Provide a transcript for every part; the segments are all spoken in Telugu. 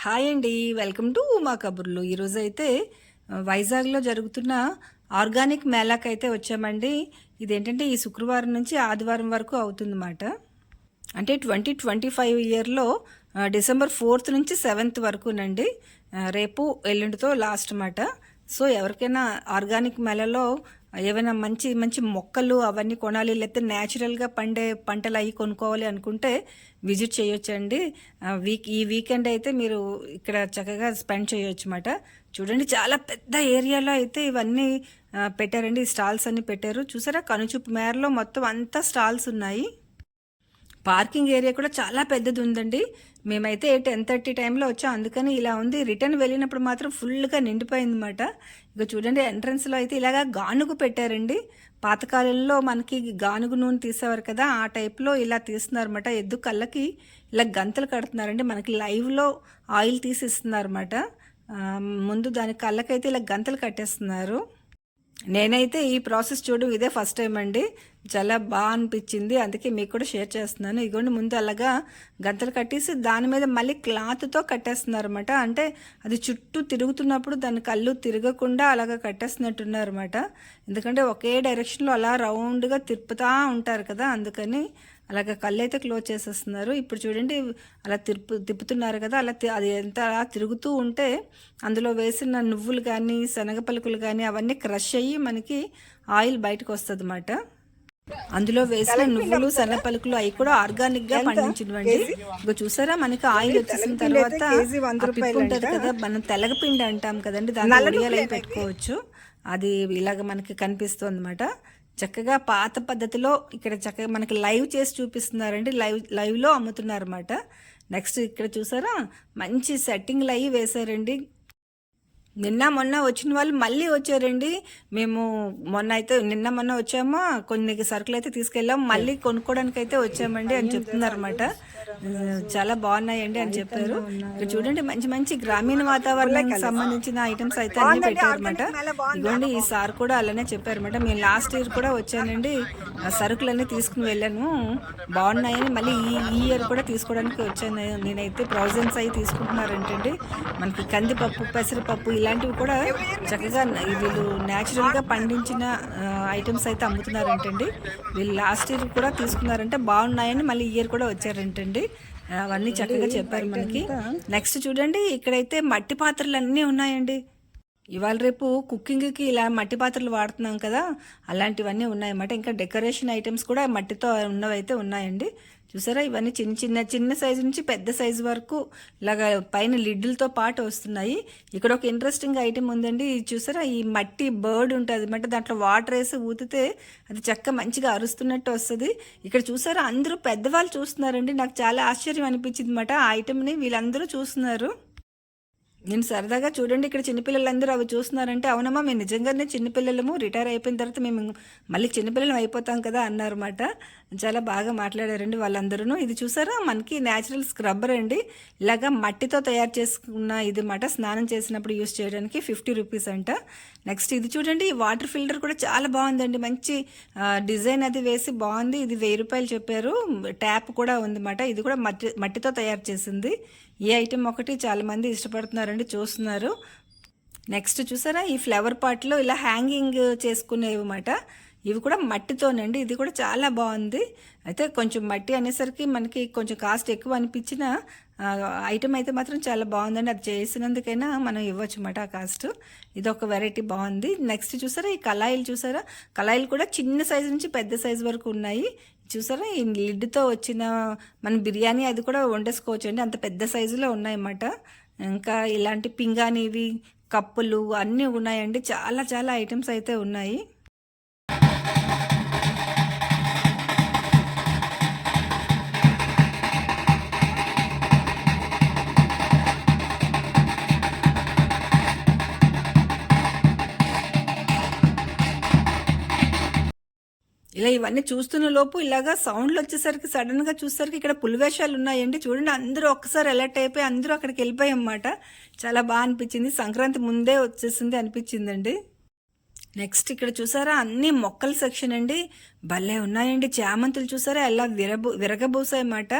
హాయ్ అండి. వెల్కమ్ టు ఉమా కబుర్లు. ఈరోజు అయితే వైజాగ్లో జరుగుతున్న ఆర్గానిక్ మేళాకి అయితే వచ్చామండి. ఇదేంటంటే ఈ శుక్రవారం నుంచి ఆదివారం వరకు అవుతుందన్నమాట. అంటే ట్వంటీ ట్వంటీ ఫైవ్ ఇయర్లో డిసెంబర్ ఫోర్త్ నుంచి సెవెంత్ వరకునండి. ఆ, రేపు ఎల్లుండితో లాస్ట్ మాట సో ఎవరికైనా ఆర్గానిక్ మేళలో ఏమైనా మంచి మంచి మొక్కలు అవన్నీ కొనాలి లేకపోతే న్యాచురల్గా పండే పంటలు అవి కొనుక్కోవాలి అనుకుంటే విజిట్ చేయొచ్చండి. వీక్ ఈ వీకెండ్ అయితే మీరు ఇక్కడ చక్కగా స్పెండ్ చేయొచ్చు అన్నమాట చూడండి చాలా పెద్ద ఏరియాలో అయితే ఇవన్నీ పెట్టారండి. స్టాల్స్ అన్ని పెట్టారు. చూసారా కనుచూపు మేరలో మొత్తం అంతా స్టాల్స్ ఉన్నాయి. పార్కింగ్ ఏరియా కూడా చాలా పెద్దది ఉందండి. మేమైతే టెన్ థర్టీ టైంలో వచ్చాం. అందుకని ఇలా ఉంది. రిటర్న్ వెళ్ళినప్పుడు మాత్రం ఫుల్గా నిండిపోయింది అనమాట ఇక చూడండి ఎంట్రన్స్లో అయితే ఇలాగా గానుగు పెట్టారండి. పాతకాలంలో మనకి గానుగు నూనె తీసేవారు కదా ఆ టైప్లో ఇలా తీస్తున్నారన్నమాట. ఎద్దు కళ్ళకి ఇలా గంతలు కడుతున్నారండి. మనకి లైవ్లో ఆయిల్ తీసి ఇస్తున్నారన్నమాట ముందు దాని కళ్ళకైతే ఇలా గంతలు కట్టేస్తున్నారు. నేనైతే ఈ ప్రాసెస్ చూడడం ఇదే ఫస్ట్ టైం అండి. చాలా బాగా అనిపించింది. అందుకే మీకు కూడా షేర్ చేస్తున్నాను. ఇదిగోండి ముందు అలాగా గంతలు కట్టేసి దాని మీద మళ్ళీ క్లాత్తో కట్టేస్తున్నారు అనమాట అంటే అది చుట్టూ తిరుగుతున్నప్పుడు దాని కళ్ళు తిరగకుండా అలాగా కట్టేస్తున్నట్టున్నారు అనమాట ఎందుకంటే ఒకే డైరెక్షన్లో అలా రౌండ్గా తిప్పుతా ఉంటారు కదా అందుకని అలాగ కళ్ళు అయితే క్లోజ్ చేసేస్తున్నారు. ఇప్పుడు చూడండి అలా తిరుపు తిప్పుతున్నారు కదా అలా అది ఎంత అలా తిరుగుతూ ఉంటే అందులో వేసిన నువ్వులు కానీ శనగ పలుకులు కానీ అవన్నీ క్రష్ అయ్యి మనకి ఆయిల్ బయటకు వస్తుంది అన్నమాట అందులో వేసిన నువ్వులు శనగ పలుకులు అవి కూడా ఆర్గానిక్గా పండించినవండి. ఇక చూసారా మనకి ఆయిల్ వచ్చేసిన తర్వాత పిప్పు ఉంటది కదా మనం తెలగపిండి అంటాం కదండి దాంట్లో ఉడియాలు పెట్టుకోవచ్చు. అది ఇలాగ మనకి కనిపిస్తుంది అనమాట చక్కగా పాత పద్ధతిలో ఇక్కడ చక్కగా మనకి లైవ్ చేసి చూపిస్తున్నారండి. లైవ్ లైవ్లో అమ్ముతున్నారు అనమాట నెక్స్ట్ ఇక్కడ చూసారా? మంచి సెట్టింగ్లు అయ్యి వేశారండి. నిన్న మొన్న వచ్చిన వాళ్ళు మళ్ళీ వచ్చారండి. మేము మొన్న అయితే నిన్న మొన్న వచ్చామా? కొన్ని సరుకులు అయితే తీసుకెళ్ళాం. మళ్ళీ కొనుక్కోవడానికి అయితే వచ్చామండి అని చెప్తున్నారు అనమాట చాలా బాగున్నాయండి అని చెప్పారు. ఇక్కడ చూడండి మంచి మంచి గ్రామీణ వాతావరణానికి సంబంధించిన ఐటమ్స్ అయితే అన్ని పెట్టారన్నమాట. ఇదిగోండి ఈ సార్ కూడా అలానే చెప్పారన్నమాట. మేము లాస్ట్ ఇయర్ కూడా వచ్చానండి ఆ సరుకులన్నీ తీసుకుని వెళ్ళాను. బాగున్నాయని మళ్ళీ ఈ ఈ ఇయర్ కూడా తీసుకోవడానికి వచ్చాను. నేనైతే ప్రౌజన్స్ అవి తీసుకుంటున్నారంటండి. మనకి కందిపప్పు పెసరపప్పు ఇలాంటివి కూడా చక్కగా వీళ్ళు న్యాచురల్గా పండించిన ఐటమ్స్ అయితే అమ్ముతున్నారంటండి. వీళ్ళు లాస్ట్ ఇయర్ కూడా తీసుకున్నారంటే బాగున్నాయని మళ్ళీ ఈ ఇయర్ కూడా వచ్చారంటండి. అవన్నీ చక్కగా చెప్పారు మనకి. నెక్స్ట్ చూడండి ఇక్కడైతే మట్టి పాత్రలు అన్నీ ఉన్నాయండి. ఇవాళ రేపు కుకింగ్కి ఇలా మట్టి పాత్రలు వాడుతున్నాం కదా అలాంటివన్నీ ఉన్నాయన్నమాట. ఇంకా డెకరేషన్ ఐటమ్స్ కూడా మట్టితో ఉన్నవైతే ఉన్నాయండి. చూసారా? ఇవన్నీ చిన్న చిన్న చిన్న సైజు నుంచి పెద్ద సైజు వరకు ఇలాగ పైన లిడ్లతో పాటు వస్తున్నాయి. ఇక్కడ ఒక ఇంట్రెస్టింగ్ ఐటెం ఉందండి. ఇది చూసారా? ఈ మట్టి బర్డ్ ఉంటుంది. అనమాట దాంట్లో వాటర్ వేసి ఊతితే అది చక్క మంచిగా అరుస్తున్నట్టు వస్తుంది. ఇక్కడ చూసారా? అందరూ పెద్దవాళ్ళు చూస్తున్నారండి. నాకు చాలా ఆశ్చర్యం అనిపించింది అనమాట ఆ ఐటెంని వీళ్ళందరూ చూస్తున్నారు. నేను సరదాగా చూడండి ఇక్కడ చిన్నపిల్లలందరూ అవి చూస్తున్నారంటే అవునమ్మా మేము నిజంగానే చిన్నపిల్లలము రిటైర్ అయిపోయిన తర్వాత మేము మళ్ళీ చిన్నపిల్లలం అయిపోతాం కదా అన్నారన్నమాట. చాలా బాగా మాట్లాడారండి వాళ్ళందరూ ఇది చూసారా? మనకి న్యాచురల్ స్క్రబ్బర్ అండి. ఇలాగా మట్టితో తయారు చేసుకున్న ఇది మాట స్నానం చేసినప్పుడు యూస్ చేయడానికి ఫిఫ్టీ రూపీస్ అంట. నెక్స్ట్ ఇది చూడండి ఈ వాటర్ ఫిల్టర్ కూడా చాలా బాగుందండి. మంచి డిజైన్ అది వేసి బాగుంది. ఇది వెయ్యి రూపాయలు చెప్పారు. ట్యాప్ కూడా ఉందన్నమాట. ఇది కూడా మట్టి మట్టితో తయారు చేసింది. ఈ ఐటెం ఒకటి చాలామంది ఇష్టపడుతున్నారండి చూస్తున్నారు. నెక్స్ట్ చూసారా ఈ ఫ్లవర్ పాట్లో ఇలా హ్యాంగింగ్ చేసుకునేవి అన్నమాట ఇవి కూడా మట్టితోనండి. ఇది కూడా చాలా బాగుంది. అయితే కొంచెం మట్టి అనేసరికి మనకి కొంచెం కాస్ట్ ఎక్కువ అనిపించిన ఐటమ్ అయితే మాత్రం చాలా బాగుందండి. అది చేసినందుకైనా మనం ఇవ్వచ్చు అన్నమాట ఆ కాస్ట్. ఇది ఒక వెరైటీ బాగుంది. నెక్స్ట్ చూసారా ఈ కళాయిలు చూసారా? కళాయిలు కూడా చిన్న సైజు నుంచి పెద్ద సైజు వరకు ఉన్నాయి. చూసారా ఈ లిడ్తో వచ్చిన మన బిర్యానీ అది కూడా వండేసుకోవచ్చు అండి అంత పెద్ద సైజులో ఉన్నాయన్నమాట. ఇంకా ఇలాంటి పింగాణివి కప్పులు అన్నీ ఉన్నాయండి. చాలా చాలా ఐటమ్స్ అయితే ఉన్నాయి. ఇలా ఇవన్నీ చూస్తున్న లోపు ఇలాగా సౌండ్లు వచ్చేసరికి సడన్గా చూసేసరికి ఇక్కడ పులివేషాలు ఉన్నాయండి. చూడండి అందరూ ఒక్కసారి అలర్ట్ అయిపోయి అందరూ అక్కడికి వెళ్ళిపోయాం అన్నమాట. చాలా బాగా అనిపించింది. సంక్రాంతి ముందే వచ్చేసింది అనిపించిందండి. నెక్స్ట్ ఇక్కడ చూసారా అన్ని మొక్కల సెక్షన్ అండి. భలే ఉన్నాయండి. చామంతులు చూసారా ఎలా విరబో విరగబోసాయన్నమాట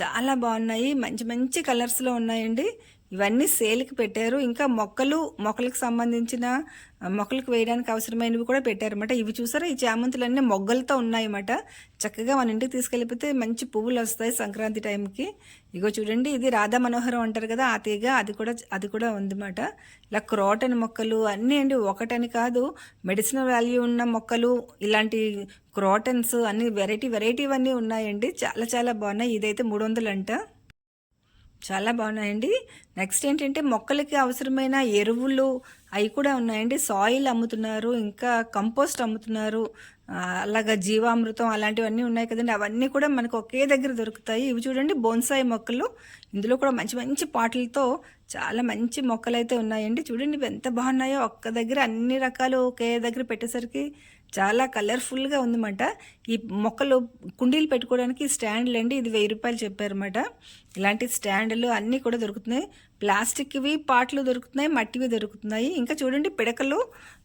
చాలా బాగున్నాయి. మంచి మంచి కలర్స్లో ఉన్నాయండి. ఇవన్నీ సేల్కి పెట్టారు. ఇంకా మొక్కలు మొక్కలకు సంబంధించిన మొక్కలకు వేయడానికి అవసరమైనవి కూడా పెట్టారన్నమాట. ఇవి చూసారా? ఈ చామంతులన్నీ మొగ్గలతో ఉన్నాయన్నమాట. చక్కగా మన ఇంటికి తీసుకెళ్ళిపోతే మంచి పువ్వులు వస్తాయి సంక్రాంతి టైంకి. ఇగో చూడండి ఇది రాధా మనోహరం అంటారు కదా ఆ తీగ అది కూడా అది కూడా ఉందన్నమాట. ఇలా క్రోటన్ మొక్కలు అన్నీ అండి ఒకటని కాదు మెడిసినల్ వాల్యూ ఉన్న మొక్కలు ఇలాంటి క్రోటన్స్ అన్ని వెరైటీ వెరైటీ అన్నీ ఉన్నాయండి. చాలా చాలా బాగున్నాయి. ఇదైతే మూడు వందలు అంట చాలా బాగున్నాయండి. నెక్స్ట్ ఏంటంటే మొక్కలకి అవసరమైన ఎరువులు అవి కూడా ఉన్నాయండి. సాయిల్ అమ్ముతున్నారు ఇంకా కంపోస్ట్ అమ్ముతున్నారు. అలాగా జీవామృతం అలాంటివన్నీ ఉన్నాయి కదండి. అవన్నీ కూడా మనకు ఒకే దగ్గర దొరుకుతాయి. ఇవి చూడండి బోన్సాయి మొక్కలు. ఇందులో కూడా మంచి మంచి పాటలతో చాలా మంచి మొక్కలు అయితే ఉన్నాయండి. చూడండి ఎంత బాగున్నాయో. ఒక్క దగ్గర అన్ని రకాలు ఒకే దగ్గర పెట్టేసరికి చాలా కలర్ఫుల్గా ఉందన్నమాట. ఈ మొక్కలు కుండీలు పెట్టుకోవడానికి స్టాండ్లు అండి ఇది వెయ్యి రూపాయలు చెప్పారన్నమాట. ఇలాంటి స్టాండ్లు అన్నీ కూడా దొరుకుతున్నాయి. ప్లాస్టిక్వి పాటలు దొరుకుతున్నాయి మట్టివి దొరుకుతున్నాయి. ఇంకా చూడండి పిడకలు.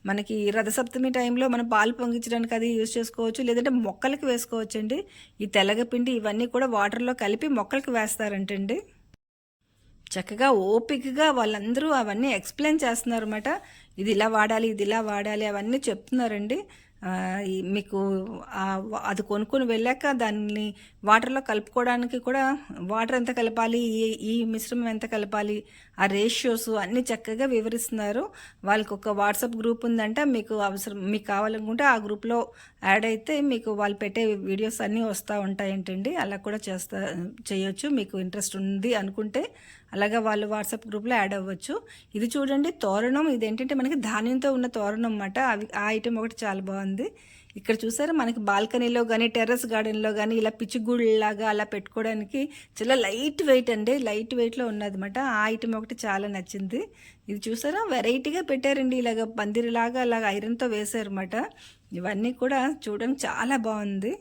మనకి రథసప్తమి టైంలో మనం పాలు పొంగించడానికి అది యూజ్ చేసుకోవచ్చు. లేదంటే మొక్కలకి వేసుకోవచ్చు అండి ఈ తెల్లగపిండి ఇవన్నీ కూడా వాటర్లో కలిపి మొక్కలకి వేస్తారంటండి. చక్కగా ఓపికగా వాళ్ళందరూ అవన్నీ ఎక్స్ప్లెయిన్ చేస్తున్నారు అనమాట ఇది ఇలా వాడాలి ఇది ఇలా వాడాలి అవన్నీ చెప్తున్నారండి. మీకు అది కొనుక్కొని వెళ్ళాక దాన్ని వాటర్లో కలుపుకోవడానికి కూడా వాటర్ ఎంత కలపాలి ఈ ఈ మిశ్రమం ఎంత కలపాలి ఆ రేషియోస్ అన్నీ చక్కగా వివరిస్తున్నారు. వాళ్ళకి ఒక వాట్సాప్ గ్రూప్ ఉందంట మీకు అవసరం మీకు కావాలనుకుంటే ఆ గ్రూప్లో యాడ్ అయితే మీకు వాళ్ళు పెట్టే వీడియోస్ అన్నీ వస్తూ ఉంటాయంటండి. అలా కూడా చేస్తా చేయొచ్చు. మీకు ఇంట్రెస్ట్ ఉంది అనుకుంటే అలాగా వాళ్ళు వాట్సాప్ గ్రూప్లో యాడ్ అవ్వచ్చు. ఇది చూడండి తోరణం ఇది ఏంటంటే మనకి ధాన్యంతో ఉన్న తోరణం అన్నమాట. అవి ఆ ఐటెం ఒకటి చాలా బాగుంది. ఇక్కడ చూసారా మనకి బాల్కనీలో కానీ టెర్రస్ గార్డెన్లో కానీ ఇలా పిచ్చిగూళ్ళలాగా అలా పెట్టుకోవడానికి చాలా లైట్ వెయిట్ అండి. లైట్ వెయిట్లో ఉన్నదన్నమాట. ఆ ఐటెం ఒకటి చాలా నచ్చింది. ఇది చూసారా? వెరైటీగా పెట్టారండి. ఇలాగ పందిరిలాగా అలాగ ఐరన్తో వేశారన్నమాట. ఇవన్నీ కూడా చూడడం చాలా బాగుంది.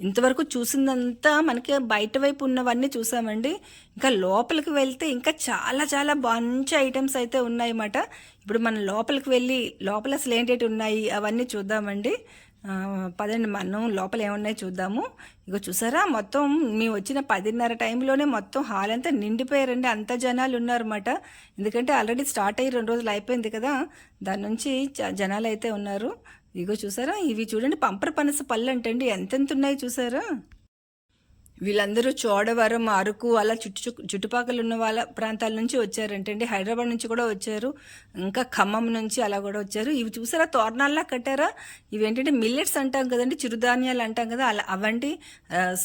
ఇంతవరకు చూసిందంతా మనకి బయట వైపు ఉన్నవన్నీ చూసామండి. ఇంకా లోపలికి వెళ్తే ఇంకా చాలా చాలా మంచి ఐటమ్స్ అయితే ఉన్నాయన్నమాట. ఇప్పుడు మనం లోపలికి వెళ్ళి లోపల అసలు ఏంటేటి ఉన్నాయి అవన్నీ చూద్దామండి. పదండి మనం లోపల ఏమున్నాయి చూద్దాము. ఇగో చూసారా? మొత్తం మేము వచ్చిన పదిన్నర టైంలోనే మొత్తం హాల్ అంతా నిండిపోయారండి. అంత జనాలు ఉన్నారన్నమాట. ఎందుకంటే ఆల్రెడీ స్టార్ట్ అయ్యి రెండు రోజులు అయిపోయింది కదా. దాని నుంచి జనాలు అయితే ఉన్నారు. ఇగో చూసారా? ఇవి చూడండి పంపర పనస పళ్ళు అంటండి ఎంతెంత ఉన్నాయి చూసారా? వీళ్ళందరూ చోడవరం అరకు అలా చుట్టు చుట్టుపక్కల ఉన్న వాళ్ళ ప్రాంతాల నుంచి వచ్చారంటండి. హైదరాబాద్ నుంచి కూడా వచ్చారు. ఇంకా ఖమ్మం నుంచి అలా కూడా వచ్చారు. ఇవి చూసారా? తోరణాల్లా కట్టారా? ఇవి ఏంటంటే మిల్లెట్స్ అంటాం కదండి చిరుధాన్యాలు అంటాం కదా అలా అవంటి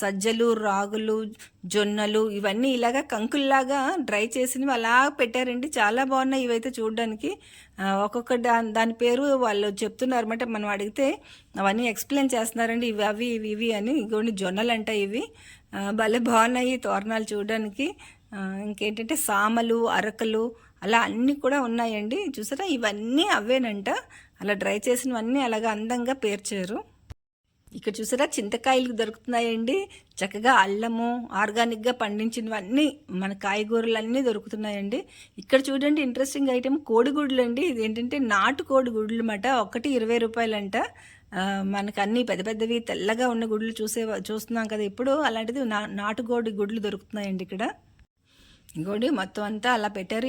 సజ్జలు రాగులు జొన్నలు ఇవన్నీ ఇలాగా కంకుల్లాగా డ్రై చేసినవి అలా పెట్టారండి. చాలా బాగున్నాయి ఇవైతే చూడడానికి. ఒక్కొక్క దాని దాని పేరు వాళ్ళు చెప్తున్నారు అనమాట మనం అడిగితే అవన్నీ ఎక్స్ప్లెయిన్ చేస్తున్నారండి. ఇవి అవి ఇవి ఇవి అని. ఇంకొన్ని జొన్నలు అంట ఇవి భలే బాగున్నాయి తోరణాలు చూడడానికి. ఇంకేంటంటే సామలు అరకలు అలా అన్నీ కూడా ఉన్నాయండి. చూసారా? ఇవన్నీ అవేనంట అలా డ్రై చేసినవన్నీ అలాగా అందంగా పేర్చారు. ఇక్కడ చూసారా చింతకాయలు దొరుకుతున్నాయండి. చక్కగా అల్లము ఆర్గానిక్గా పండించినవన్నీ మన కాయగూరలన్నీ దొరుకుతున్నాయండి. ఇక్కడ చూడండి ఇంట్రెస్టింగ్ ఐటెం కోడిగుడ్లు అండి ఇది ఏంటంటే నాటు కోడిగుడ్లు అన్నమాట ఒకటి ఇరవై రూపాయలంట. మనకు అన్ని పెద్ద పెద్దవి తెల్లగా ఉన్న గుడ్లు చూసే చూస్తున్నాం కదా ఇప్పుడు అలాంటిది నా నాటుకోడి గుడ్లు దొరుకుతున్నాయండి ఇక్కడ. ఇంకోటి మొత్తం అంతా అలా పెట్టారు.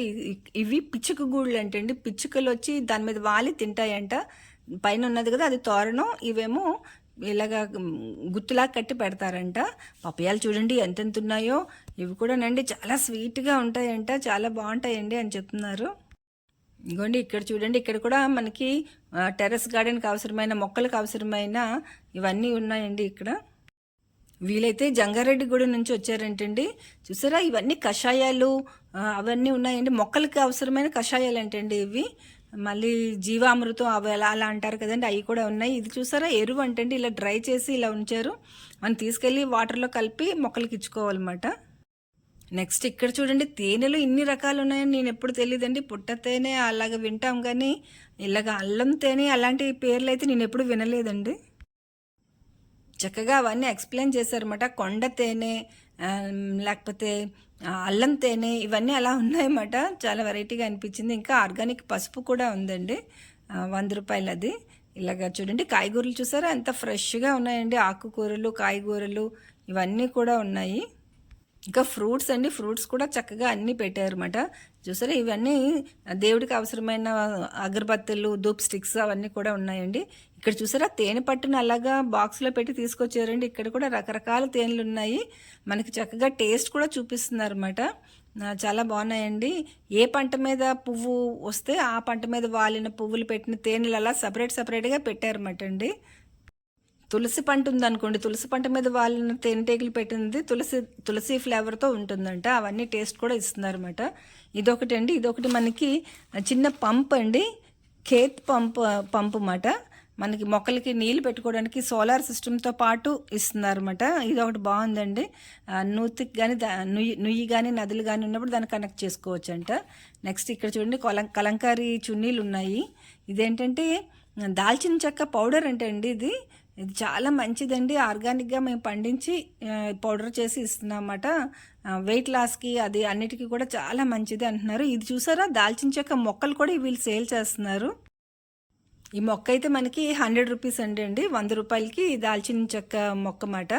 ఇవి పిచ్చుక గూళ్ళు అంటండి పిచ్చుకలు వచ్చి దాని మీద వాలి తింటాయంట. పైన ఉన్నది కదా అది తోరణం. ఇవేమో ఇలాగా గుత్తులా కట్టి పెడతారంట. పపయాలు చూడండి ఎంతెంత ఉన్నాయో ఇవి కూడా నండి చాలా స్వీట్గా ఉంటాయంట. చాలా బాగుంటాయండి అని చెప్తున్నారు. ఇంకోండి ఇక్కడ చూడండి ఇక్కడ కూడా మనకి టెర్రస్ గార్డెన్కి అవసరమైన మొక్కలకు అవసరమైన ఇవన్నీ ఉన్నాయండి ఇక్కడ. వీలైతే జంగారెడ్డి జంగారెడ్డిగూడెం నుంచి వచ్చారంటండి. చూసారా? ఇవన్నీ కషాయాలు అవన్నీ ఉన్నాయండి. మొక్కలకి అవసరమైన కషాయాలు అంటండి ఇవి? మళ్ళీ జీవామృతం అవి అలా అలా అంటారు కదండి అవి కూడా ఉన్నాయి. ఇది చూసారా? ఎరువు అంటే ఇలా డ్రై చేసి ఇలా ఉంచారు. మనం తీసుకెళ్ళి వాటర్లో కలిపి మొక్కలకి ఇచ్చుకోవాలన్నమాట. నెక్స్ట్ ఇక్కడ చూడండి తేనెలు ఇన్ని రకాలు ఉన్నాయని నేను ఎప్పుడు తెలియదండి పుట్ట తేనె అలాగ వింటాం కానీ ఇలాగ అల్లం తేనె అలాంటి పేర్లు అయితే నేను ఎప్పుడు వినలేదండి. చక్కగా అవన్నీ ఎక్స్ప్లెయిన్ చేశారన్నమాట. కొండ తేనె లేకపోతే అల్లం తేనె ఇవన్నీ అలా ఉన్నాయన్నమాట. చాలా వెరైటీగా అనిపించింది. ఇంకా ఆర్గానిక్ పసుపు కూడా ఉందండి. వంద రూపాయలు అది. ఇలాగ చూడండి కాయగూరలు చూసారా? ఎంత ఫ్రెష్గా ఉన్నాయండి. ఆకుకూరలు కాయగూరలు ఇవన్నీ కూడా ఉన్నాయి. ఇంకా ఫ్రూట్స్ అండి. ఫ్రూట్స్ కూడా చక్కగా అన్నీ పెట్టారన్నమాట. చూసారా? ఇవన్నీ దేవుడికి అవసరమైన అగరబత్తులు ధూప్ స్టిక్స్ అవన్నీ కూడా ఉన్నాయండి. ఇక్కడ చూసారా? తేనె పట్టును అలాగా బాక్స్లో పెట్టి తీసుకొచ్చారండి. ఇక్కడ కూడా రకరకాల తేనెలు ఉన్నాయి. మనకి చక్కగా టేస్ట్ కూడా చూపిస్తున్నారు అనమాట చాలా బాగున్నాయండి. ఏ పంట మీద పువ్వు వస్తే ఆ పంట మీద వాలిన పువ్వులు పెట్టిన తేనెలు అలా సపరేట్ సపరేట్గా పెట్టారన్నమాట అండి. తులసి పంట ఉందనుకోండి. తులసి పంట మీద వాళ్ళని తేనెటీగలు పెట్టింది తులసి తులసి ఫ్లేవర్తో ఉంటుందంట. అవన్నీ టేస్ట్ కూడా ఇస్తున్నారన్నమాట. ఇదొకటి అండి ఇదొకటి మనకి చిన్న పంప్ అండి ఖేత్ పంప్ పంప్ అన్నమాట మనకి మొక్కలకి నీళ్ళు పెట్టుకోవడానికి సోలార్ సిస్టమ్తో పాటు ఇస్తున్నారన్నమాట. ఇది ఒకటి బాగుందండి. నూతికి కానీ నుయ్యి నుయ్యి కానీ నదులు కానీ ఉన్నప్పుడు దాన్ని కనెక్ట్ చేసుకోవచ్చు అంట నెక్స్ట్ ఇక్కడ చూడండి కొలం కలంకారీ చున్నీలు ఉన్నాయి. ఇదేంటంటే దాల్చిన చెక్క పౌడర్ అంటే అండి ఇది. ఇది చాలా మంచిదండి. ఆర్గానిక్గా మేము పండించి పౌడర్ చేసి ఇస్తున్నామన్నమాట. వెయిట్ లాస్కి అది అన్నిటికీ కూడా చాలా మంచిది అంటున్నారు. ఇది చూసారా? దాల్చిన చెక్క మొక్కలు కూడా వీళ్ళు సేల్ చేస్తున్నారు. ఈ మొక్క అయితే మనకి హండ్రెడ్ రూపీస్ అండి అండి. వంద రూపాయలకి ఈ దాల్చిన చెక్క మొక్క మాట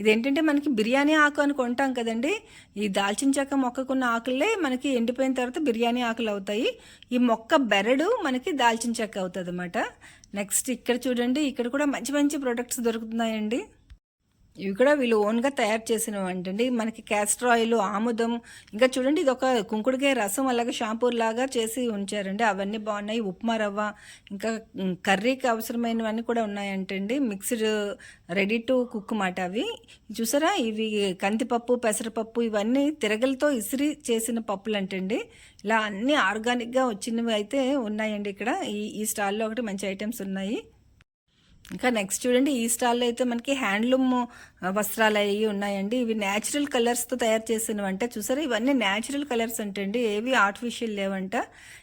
ఇదేంటంటే మనకి బిర్యానీ ఆకు అని కొంటాం కదండి. ఈ దాల్చిన చెక్క మొక్కకున్న ఆకులే మనకి ఎండిపోయిన తర్వాత బిర్యానీ ఆకులు అవుతాయి. ఈ మొక్క బెరడు మనకి దాల్చిన చెక్క అవుతుంది అన్నమాట నెక్స్ట్ ఇక్కడ చూడండి ఇక్కడ కూడా మంచి మంచి ప్రొడక్ట్స్ దొరుకుతున్నాయండి. ఇవి కూడా వీళ్ళు ఓన్గా తయారు చేసినవి అంటండి మనకి క్యాస్టర్ ఆయిల్ ఆముదం ఇంకా చూడండి ఇది ఒక కుంకుడుకాయ రసం అలాగే షాంపూ లాగా చేసి ఉంచారండి. అవన్నీ బాగున్నాయి. ఉప్మా రవ్వ ఇంకా కర్రీకి అవసరమైనవన్నీ కూడా ఉన్నాయంటండి. మిక్స్డ్ రెడీ టు కుక్ మాట అవి. చూసారా? ఇవి కందిపప్పు పెసరపప్పు ఇవన్నీ తిరగలతో ఇసిరి చేసిన పప్పులు అంటండి ఇలా అన్నీ ఆర్గానిక్గా వచ్చినవి అయితే ఉన్నాయండి ఇక్కడ. ఈ ఈ స్టాల్లో ఒకటి మంచి ఐటమ్స్ ఉన్నాయి. ఇంకా నెక్స్ట్ చూడండి ఈ స్టాల్లో అయితే మనకి హ్యాండ్లూమ్ వస్త్రాలు అవి ఉన్నాయండి. ఇవి న్యాచురల్ కలర్స్తో తయారు చేసినవంట. చూసారా? ఇవన్నీ న్యాచురల్ కలర్స్ అంటండి. ఏవి ఆర్టిఫిషియల్ లేవంట.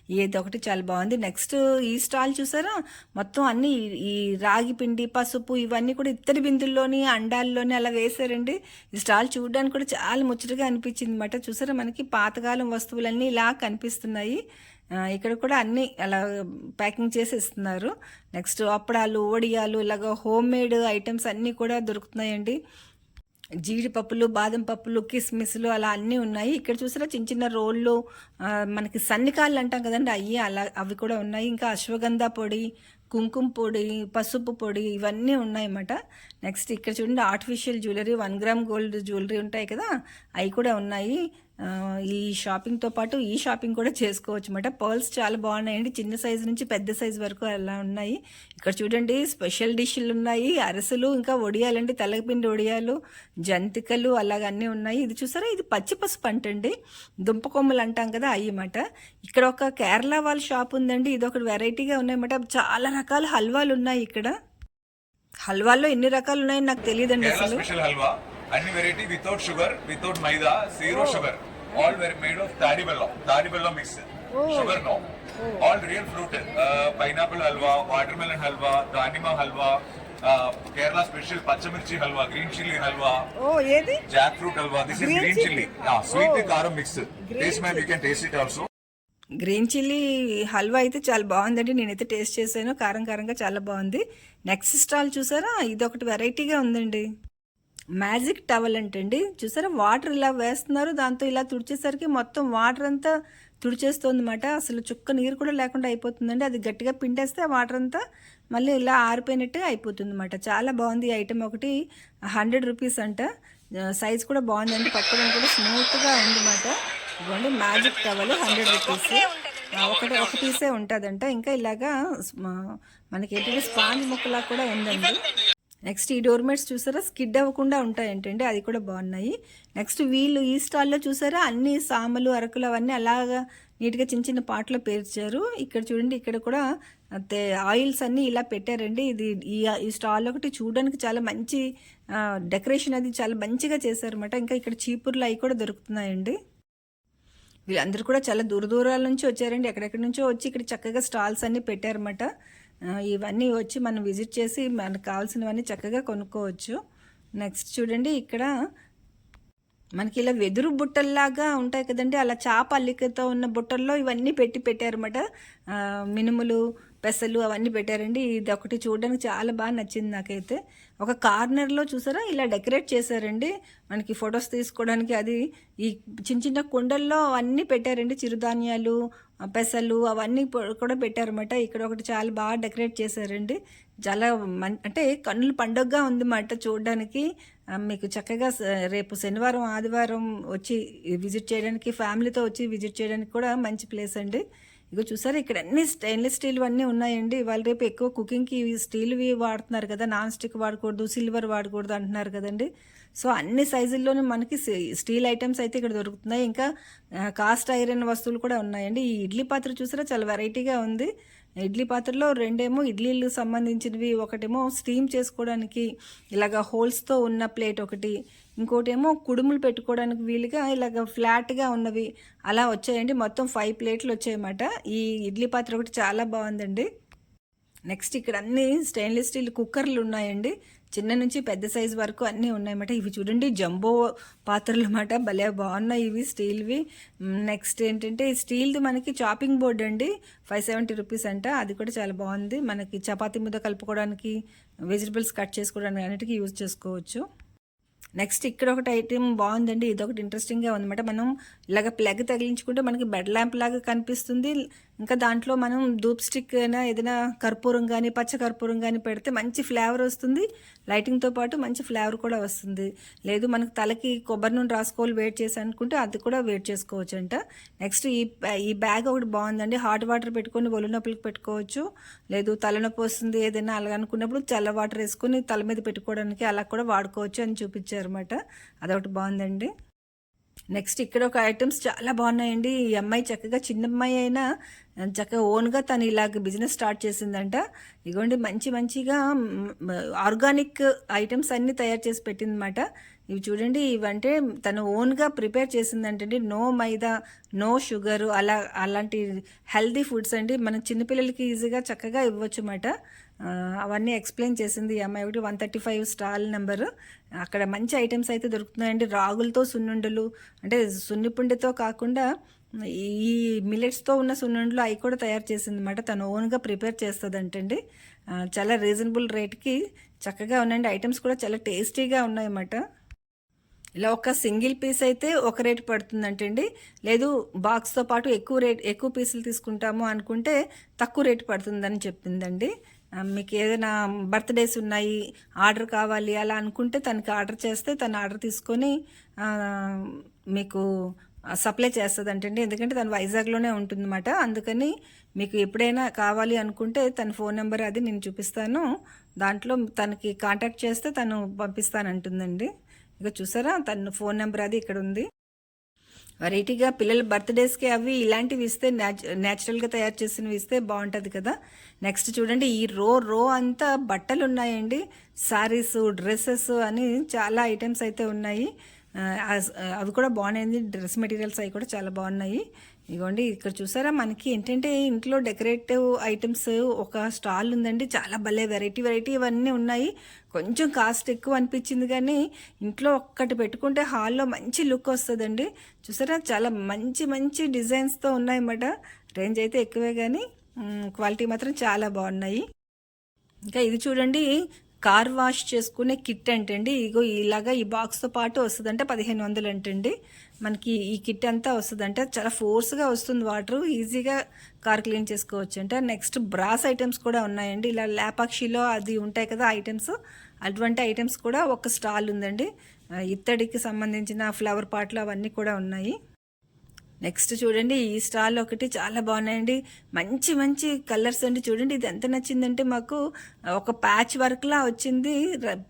ఇది ఒకటి చాలా బాగుంది. నెక్స్ట్ ఈ స్టాల్ చూసారా? మొత్తం అన్ని ఈ- రాగి పిండి పసుపు ఇవన్నీ కూడా ఇత్తడి బిందుల్లోని అండాల్లోని అలా వేశారండి. ఈ స్టాల్ చూడడానికి కూడా చాలా ముచ్చటగా అనిపించింది అనమాట చూసారా? మనకి పాతకాలం వస్తువులన్నీ ఇలా కనిపిస్తున్నాయి. ఇక్కడ కూడా అన్నీ అలా ప్యాకింగ్ చేసి ఇస్తున్నారు నెక్స్ట్ అప్పడాలు ఓడియాలు ఇలాగ హోమ్ మేడ్ ఐటమ్స్ అన్నీ కూడా దొరుకుతున్నాయండి. జీడిపప్పులు బాదం పప్పులు కిస్మిస్లు అలా అన్నీ ఉన్నాయి. ఇక్కడ చూసారా చిన్న చిన్న రోళ్ళు మనకి సన్నికాళ్ళు అంటాం కదండి అవి అలా అవి కూడా ఉన్నాయి. ఇంకా అశ్వగంధ పొడి కుంకుమ పొడి పసుపు పొడి ఇవన్నీ ఉన్నాయన్నమాట. నెక్స్ట్ ఇక్కడ చూడండి artificial jewellery one gram gold jewellery ఉంటాయి కదా అవి కూడా ఉన్నాయి. ఈ షాపింగ్తో పాటు ఈ షాపింగ్ కూడా చేసుకోవచ్చు అనమాట పర్ల్స్ చాలా బాగున్నాయండి. చిన్న సైజు నుంచి పెద్ద సైజు వరకు అలా ఉన్నాయి. ఇక్కడ చూడండి స్పెషల్ డిష్లు ఉన్నాయి. అరసలు ఇంకా వడియాలండి తెల్లపిండి వడియాలు జంతికలు అలాగ అన్నీ ఉన్నాయి. ఇది చూసారా? ఇది పచ్చి పసుపు అంటండి. దుంప కొమ్మలు అంటాం కదా అవి మాట ఇక్కడ ఒక కేరళ వాళ్ళ షాప్ ఉందండి. ఇది ఒక వెరైటీగా ఉన్నాయన్నమాట చాలా రకాల హల్వాలు ఉన్నాయి ఇక్కడ. హల్వాల్లో ఎన్ని రకాలు ఉన్నాయని నాకు తెలియదండి అసలు. అన్ని variety without sugar without maida zero sugar all very made of తాడి బెల్లం తాడి బెల్లం mix sugar no all real fruit pineapple halwa watermelon halwa దానిమా halwa Kerala special పచ్చమిర్చి halwa green chilli halwa jackfruit halwa this is green chilli sweet కారం mix taste ma'am you can taste it also green chilli halwa అయితే చాలా బాగుందండి. నేనైతే టేస్ట్ చేశాను. కారం కారంగా చాలా బాగుంది. నెక్స్ట్ స్టాల్ చూసారా? ఇది ఒకటి వెరైటీగా ఉందండి. మ్యాజిక్ టవల్ అంటండి. చూసారా? వాటర్ ఇలా వేస్తున్నారు. దాంతో ఇలా తుడిచేసరికి మొత్తం వాటర్ అంతా తుడిచేస్తుంది అనమాట అసలు చుక్క నీరు కూడా లేకుండా అయిపోతుందండి. అది గట్టిగా పిండేస్తే ఆ వాటర్ అంతా మళ్ళీ ఇలా ఆరిపోయినట్టే అయిపోతుంది అనమాట చాలా బాగుంది. ఐటెం ఒకటి హండ్రెడ్ రూపీస్ అంట. సైజ్ కూడా బాగుందండి. పక్కన కూడా స్మూత్గా ఉందన్నమాట. ఇదిగోండి మ్యాజిక్ టవల్ హండ్రెడ్ రూపీస్. ఒకటి ఒక పీసే ఉంటుందంట. ఇంకా ఇలాగా మనకి ఏంటంటే స్పాంజ్ ముక్కలా కూడా ఉందండి. నెక్స్ట్ ఈ డోర్మెట్స్ చూసారా? స్కిడ్ అవ్వకుండా ఉంటాయంటండి అది కూడా బాగున్నాయి. నెక్స్ట్ వీళ్ళు ఈ స్టాల్లో చూసారా? అన్ని సామలు అరకులు అవన్నీ అలాగా నీట్గా చిన్న చిన్న పాటలో పేర్చారు. ఇక్కడ చూడండి ఇక్కడ కూడా అయితే ఆయిల్స్ అన్నీ ఇలా పెట్టారండి. ఇది ఈ ఈ స్టాల్ ఒకటి చూడడానికి చాలా మంచి డెకరేషన్ అది చాలా మంచిగా చేశారన్నమాట. ఇంకా ఇక్కడ చీపుర్లు అవి కూడా దొరుకుతున్నాయండి. వీళ్ళందరూ కూడా చాలా దూర దూరాల నుంచి వచ్చారండి. ఎక్కడెక్కడి నుంచో వచ్చి ఇక్కడ చక్కగా స్టాల్స్ అన్నీ పెట్టారన్నమాట. ఇవన్నీ వచ్చి మనం విజిట్ చేసి మనకు కావాల్సినవన్నీ చక్కగా కొనుక్కోవచ్చు. నెక్స్ట్ చూడండి ఇక్కడ మనకి ఇలా వెదురు బుట్టల్లాగా ఉంటాయి కదండి. అలా చాప అల్లికతో ఉన్న బుట్టల్లో ఇవన్నీ పెట్టి పెట్టారన్నమాట. మినుములు పెసలు అవన్నీ పెట్టారండి. ఇది ఒకటి చూడడానికి చాలా బాగా నచ్చింది నాకైతే. ఒక కార్నర్లో చూసారా? ఇలా డెకరేట్ చేశారండి. మనకి ఫొటోస్ తీసుకోవడానికి అది ఈ చిన్న చిన్న కుండల్లో అవన్నీ పెట్టారండి. చిరుధాన్యాలు పెసలు అవన్నీ కూడా పెట్టారన్నమాట. ఇక్కడ ఒకటి చాలా బాగా డెకరేట్ చేశారండి. చాలా మన్ అంటే కన్నులు పండుగగా ఉందన్నమాట చూడడానికి. మీకు చక్కగా రేపు శనివారం ఆదివారం వచ్చి విజిట్ చేయడానికి ఫ్యామిలీతో వచ్చి విజిట్ చేయడానికి కూడా మంచి ప్లేస్ అండి. ఇగో చూసారా ఇక్కడ అన్ని స్టెయిన్లెస్ స్టీల్ అన్నీ ఉన్నాయండి. వాళ్ళు రేపు ఎక్కువ కుకింగ్కి స్టీల్వి వాడుతున్నారు కదా నాన్ స్టిక్ వాడకూడదు సిల్వర్ వాడకూడదు అంటున్నారు కదండి. సో అన్ని సైజుల్లోనే మనకి స్టీల్ ఐటమ్స్ అయితే ఇక్కడ దొరుకుతున్నాయి. ఇంకా కాస్ట్ ఐరన్ వస్తువులు కూడా ఉన్నాయండి. ఈ ఇడ్లీ పాత్ర చూసారా చాలా వెరైటీగా ఉంది. ఇడ్లీ పాత్రలో రెండేమో ఇడ్లీలు సంబంధించినవి ఒకటేమో స్టీమ్ చేసుకోవడానికి ఇలాగ హోల్స్తో ఉన్న ప్లేట్ ఒకటి ఇంకోటేమో కుడుములు పెట్టుకోవడానికి వీలుగా ఇలాగ ఫ్లాట్గా ఉన్నవి అలా వచ్చాయండి. మొత్తం ఫైవ్ ప్లేట్లు వచ్చాయన్నమాట. ఈ ఇడ్లీ పాత్ర ఒకటి చాలా బాగుందండి. నెక్స్ట్ ఇక్కడ అన్ని స్టెయిన్లెస్ స్టీల్ కుక్కర్లు ఉన్నాయండి. చిన్న నుంచి పెద్ద సైజ్ వరకు అన్నీ ఉన్నాయన్నమాట. ఇవి చూడండి జంబో పాత్రలు అన్నమాట. భలే బాగున్నాయి ఇవి స్టీల్వి. నెక్స్ట్ ఏంటంటే స్టీల్ది మనకి చాపింగ్ బోర్డ్ అండి. ఫైవ్ సెవెంటీ రూపీస్ అంట. అది కూడా చాలా బాగుంది. మనకి చపాతీ ముద్ద కలుపుకోవడానికి వెజిటబుల్స్ కట్ చేసుకోవడానికి అన్నిటికీ యూజ్ చేసుకోవచ్చు. నెక్స్ట్ ఇక్కడ ఒకటి ఐటెం బాగుందండి. ఇది ఒకటి ఇంట్రెస్టింగ్గా ఉందన్నమాట. మనం ఇలాగ ప్లగ్ తగిలించుకుంటే మనకి బెడ్ ల్యాంప్ లాగా కనిపిస్తుంది. ఇంకా దాంట్లో మనం ధూప్ స్టిక్ అయినా ఏదైనా కర్పూరం కానీ పచ్చ కర్పూరం కానీ పెడితే మంచి ఫ్లేవర్ వస్తుంది. లైటింగ్తో పాటు మంచి ఫ్లేవర్ కూడా వస్తుంది. లేదు మనకి తలకి కొబ్బరి నూనె రాసుకోవాలి వెయిట్ చేసి అనుకుంటే అది కూడా వెయిట్ చేసుకోవచ్చు అంట నెక్స్ట్ ఈ ఈ బ్యాగ్ ఒకటి బాగుందండి. హాట్ వాటర్ పెట్టుకొని ఒళ్ళు నొప్పులకు పెట్టుకోవచ్చు. లేదు తలనొప్పి వస్తుంది ఏదైనా అలాగనుకున్నప్పుడు చల్ల వాటర్ వేసుకొని తల మీద పెట్టుకోవడానికి అలా కూడా వాడుకోవచ్చు అని చూపించారు. ఇచ్చారన్నమాట. అదొకటి బాగుందండి. నెక్స్ట్ ఇక్కడ ఒక ఐటమ్స్ చాలా బాగున్నాయండి. ఈ అమ్మాయి చక్కగా చిన్న అమ్మాయి అయినా చక్కగా ఓన్గా తను ఇలాగ బిజినెస్ స్టార్ట్ చేసిందంట. ఇగోండి మంచి మంచిగా ఆర్గానిక్ ఐటమ్స్ అన్నీ తయారు చేసి పెట్టిందన్నమాట. ఇవి చూడండి ఇవంటే తను ఓన్గా ప్రిపేర్ చేసిందంటండి. నో మైదా నో షుగర్ అలా అలాంటి హెల్దీ ఫుడ్స్ అండి. మన చిన్నపిల్లలకి ఈజీగా చక్కగా ఇవ్వచ్చు అన్నమాట అవన్నీ ఎక్స్ప్లెయిన్ చేసింది ఈ అమ్మాయి ఒకటి. One thirty five stall number. అక్కడ మంచి ఐటమ్స్ అయితే దొరుకుతున్నాయండి. రాగులతో సున్నుండలు అంటే సున్నిపిండితో కాకుండా ఈ మిలెట్స్తో ఉన్న సున్నుండలు అవి కూడా తయారు చేసింది అనమాట తను ఓన్గా ప్రిపేర్ చేస్తుంది అంటండి చాలా రీజనబుల్ రేట్కి చక్కగా ఉన్నాయండి. ఐటమ్స్ కూడా చాలా టేస్టీగా ఉన్నాయన్నమాట. ఇలా ఒక సింగిల్ పీస్ అయితే ఒక రేట్ పడుతుందంటండి. లేదు బాక్స్తో పాటు ఎక్కువ రేట్ ఎక్కువ పీసులు తీసుకుంటాము అనుకుంటే తక్కువ రేట్ పడుతుందని చెప్పిందండి. మీకు ఏదైనా బర్త్డేస్ ఉన్నాయి ఆర్డర్ కావాలి అలా అనుకుంటే తనకి ఆర్డర్ చేస్తే తను ఆర్డర్ తీసుకొని మీకు సప్లై చేస్తుంది అంటండి ఎందుకంటే తను వైజాగ్లోనే ఉంటుందన్నమాట. అందుకని మీకు ఎప్పుడైనా కావాలి అనుకుంటే తన ఫోన్ నెంబర్ అది నేను చూపిస్తాను. దాంట్లో తనకి కాంటాక్ట్ చేస్తే తను పంపిస్తానంటుందండి. ఇక చూసారా? తన ఫోన్ నెంబర్ అది ఇక్కడ ఉంది. వెరైటీగా పిల్లల బర్త్డేస్కి అవి ఇలాంటివి ఇస్తే న్యాచురల్గా తయారు చేసినవి ఇస్తే బాగుంటుంది కదా. నెక్స్ట్ చూడండి ఈ రో రో అంతా బట్టలు ఉన్నాయండి సారీస్ డ్రెస్సెస్ అని చాలా ఐటమ్స్ అయితే ఉన్నాయి. అస్- అవి కూడా బాగున్నాయి డ్రెస్ మెటీరియల్స్ అవి కూడా చాలా బాగున్నాయి. ఇదిగోండి ఇక్కడ చూసారా మనకి ఏంటంటే ఇంట్లో డెకరేటివ్ ఐటమ్స్ ఒక స్టాల్ ఉందండి. చాలా భలే వెరైటీ వెరైటీ ఇవన్నీ ఉన్నాయి. కొంచెం కాస్ట్ ఎక్కువ అనిపించింది కానీ ఇంట్లో ఒక్కటి పెట్టుకుంటే హాల్లో మంచి లుక్ వస్తుందండి. చూసారా? చాలా మంచి మంచి డిజైన్స్తో ఉన్నాయన్నమాట. రేంజ్ అయితే ఎక్కువే కానీ క్వాలిటీ మాత్రం చాలా బాగున్నాయి. ఇంకా ఇది చూడండి కార్ వాష్ చేసుకునే కిట్ అంటండి. ఇగో ఇలాగా ఈ బాక్స్తో పాటు వస్తుందంటే పదిహేను వందలు అంటండి. మనకి ఈ కిట్ అంతా వస్తుందంటే. చాలా ఫోర్స్గా వస్తుంది వాటర్. ఈజీగా కార్ క్లీన్ చేసుకోవచ్చు అంటే నెక్స్ట్ బ్రాస్ ఐటమ్స్ కూడా ఉన్నాయండి. ఇలా లేపాక్షిలో అది ఉంటాయి కదా ఐటమ్స్ అటువంటి ఐటమ్స్ కూడా ఒక స్టాల్ ఉందండి. ఇత్తడికి సంబంధించిన ఫ్లవర్ పాట్లు అవన్నీ కూడా ఉన్నాయి. నెక్స్ట్ చూడండి ఈ స్టాల్ ఒకటి చాలా బాగున్నాయండి. మంచి మంచి కలర్స్ అండి. చూడండి ఇది ఎంత నచ్చిందంటే మాకు ఒక ప్యాచ్ వర్క్లా వచ్చింది.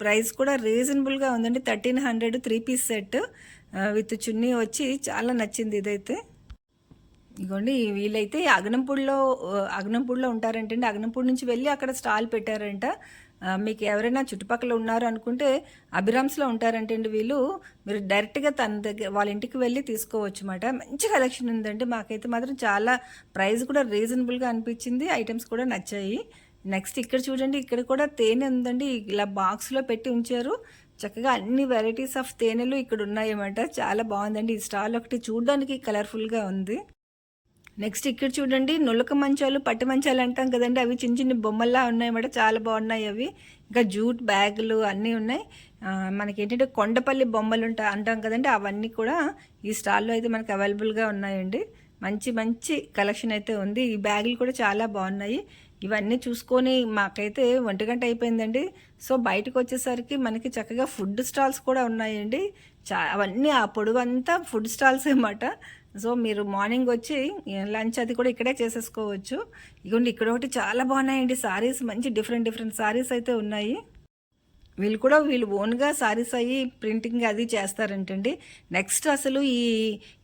ప్రైస్ కూడా రీజనబుల్గా ఉందండి. Thirteen hundred three piece set with chunni వచ్చి చాలా నచ్చింది ఇదైతే. ఇదిగోండి వీళ్ళైతే అగనంపూడిలో అగనంపూడిలో ఉంటారంటండి. అగనంపూడి నుంచి వెళ్ళి అక్కడ స్టాల్ పెట్టారంట. మీకు ఎవరైనా చుట్టుపక్కల ఉన్నారు అనుకుంటే అభిరామ్స్లో ఉంటారంటండి వీళ్ళు. మీరు డైరెక్ట్గా తన దగ్గర వాళ్ళ ఇంటికి వెళ్ళి తీసుకోవచ్చు అన్నమాట మంచి కలెక్షన్ ఉందండి. మాకైతే మాత్రం చాలా ప్రైస్ కూడా రీజనబుల్గా అనిపించింది. ఐటమ్స్ కూడా నచ్చాయి. నెక్స్ట్ ఇక్కడ చూడండి ఇక్కడ కూడా తేనె ఉందండి. ఇలా బాక్స్లో పెట్టి ఉంచారు. చక్కగా అన్ని వెరైటీస్ ఆఫ్ తేనెలు ఇక్కడ ఉన్నాయన్నమాట. చాలా బాగుందండి. ఈ స్టాల్ ఒకటి చూడడానికి కలర్ఫుల్గా ఉంది. నెక్స్ట్ ఇక్కడ చూడండి నులక మంచాలు పట్టు మంచాలు అంటాం కదండి. అవి చిన్న చిన్న బొమ్మల్లా ఉన్నాయి అన్నమాట చాలా బాగున్నాయి అవి. ఇంకా జూట్ బ్యాగులు అన్నీ ఉన్నాయి. మనకి ఏంటంటే కొండపల్లి బొమ్మలు ఉంటాయి అంటాం కదండి. అవన్నీ కూడా ఈ స్టాల్లో అయితే మనకి అవైలబుల్గా ఉన్నాయండి. మంచి మంచి కలెక్షన్ అయితే ఉంది. ఈ బ్యాగులు కూడా చాలా బాగున్నాయి. ఇవన్నీ చూసుకొని మాకైతే ఒంటి గంట అయిపోయిందండి. సో బయటకు వచ్చేసరికి మనకి చక్కగా ఫుడ్ స్టాల్స్ కూడా ఉన్నాయండి. చా అవన్నీ ఆ పొడవు అంతా ఫుడ్ స్టాల్స్ అన్నమాట. సో మీరు మార్నింగ్ వచ్చి లంచ్ అది కూడా ఇక్కడే చేసేసుకోవచ్చు. ఇగోండి ఇక్కడ ఒకటి చాలా బాగున్నాయండి సారీస్. మంచి డిఫరెంట్ డిఫరెంట్ సారీస్ అయితే ఉన్నాయి. వీళ్ళు కూడా వీళ్ళు ఓన్గా సారీస్ అయ్యి ప్రింటింగ్ అది చేస్తారంటండి. నెక్స్ట్ అసలు ఈ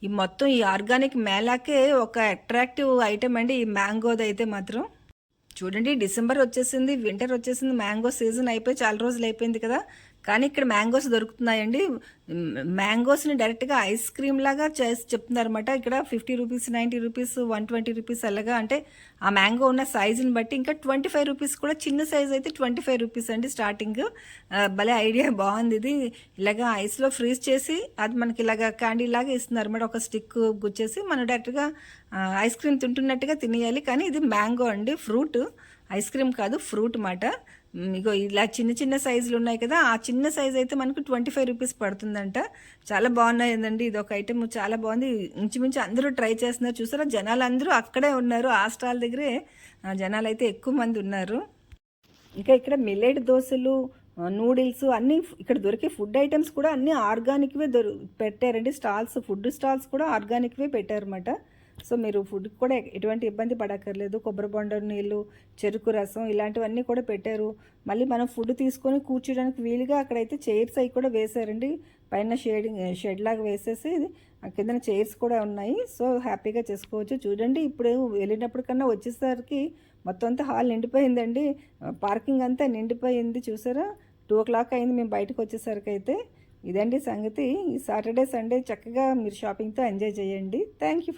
ఈ మొత్తం ఈ ఆర్గానిక్ మేళాకే ఒక అట్రాక్టివ్ ఐటెం అండి ఈ మ్యాంగోది అయితే మాత్రం. చూడండి డిసెంబర్ వచ్చేసింది వింటర్ వచ్చేసింది మ్యాంగో సీజన్ అయిపోయి చాలా రోజులు అయిపోయింది కదా. కానీ ఇక్కడ మ్యాంగోస్ దొరుకుతున్నాయండి. మ్యాంగోస్ని డైరెక్ట్గా ఐస్ క్రీమ్ లాగా చేసి చెప్తున్నారన్నమాట. ఇక్కడ fifty rupees ninety rupees one twenty rupees అలాగా అంటే ఆ మ్యాంగో ఉన్న సైజుని బట్టి ఇంకా ట్వంటీ ఫైవ్ రూపీస్ కూడా చిన్న సైజ్ అయితే ట్వంటీ ఫైవ్ రూపీస్ అండి స్టార్టింగ్. భలే ఐడియా బాగుంది ఇది. ఇలాగా ఐస్లో ఫ్రీజ్ చేసి అది మనకి ఇలాగా క్యాండీ లాగా ఇస్తున్నారు అనమాట ఒక స్టిక్ గుచ్చేసి మనం డైరెక్ట్గా ఐస్ క్రీమ్ తింటున్నట్టుగా తినేయాలి. కానీ ఇది మ్యాంగో అండి ఫ్రూట్. ఐస్ క్రీమ్ కాదు ఫ్రూట్ మాట ఇగో ఇలా చిన్న చిన్న సైజులు ఉన్నాయి కదా ఆ చిన్న సైజ్ అయితే మనకు ట్వంటీ ఫైవ్ రూపీస్ పడుతుందంట. చాలా బాగున్నాయండి ఇది ఒక ఐటెం చాలా బాగుంది. ఇంచుమించు అందరూ ట్రై చేస్తున్నారు. చూసారా? జనాలు అందరూ అక్కడే ఉన్నారు ఆ స్టాల్ దగ్గరే. జనాలు అయితే ఎక్కువ మంది ఉన్నారు. ఇంకా ఇక్కడ మిల్లెట్ దోశలు నూడిల్స్ అన్నీ ఇక్కడ దొరికే ఫుడ్ ఐటమ్స్ కూడా అన్నీ ఆర్గానిక్వే దొరి పెట్టారండి. స్టాల్స్ ఫుడ్ స్టాల్స్ కూడా ఆర్గానిక్వే పెట్టారన్నమాట. సో మీరు ఫుడ్ కూడా ఎటువంటి ఇబ్బంది పడక్కర్లేదు. కొబ్బరి బొండ నీళ్ళు చెరుకు రసం ఇలాంటివన్నీ కూడా పెట్టారు. మళ్ళీ మనం ఫుడ్ తీసుకొని కూర్చోడానికి వీలుగా అక్కడైతే చైర్స్ అవి కూడా వేశారండి. పైన షేడింగ్ షెడ్ లాగా వేసేసి కింద కిందన చైర్స్ కూడా ఉన్నాయి. సో హ్యాపీగా చేసుకోవచ్చు. చూడండి ఇప్పుడు వెళ్ళినప్పుడు కన్నా వచ్చేసరికి మొత్తం అంతా హాల్ నిండిపోయిందండి. పార్కింగ్ అంతా నిండిపోయింది చూసారా? టూ ఓ క్లాక్ అయింది మేము బయటకు వచ్చేసరికి అయితే. ఇదండి సంగతి. ఈ సాటర్డే సండే చక్కగా మీరు షాపింగ్తో ఎంజాయ్ చేయండి. Thank you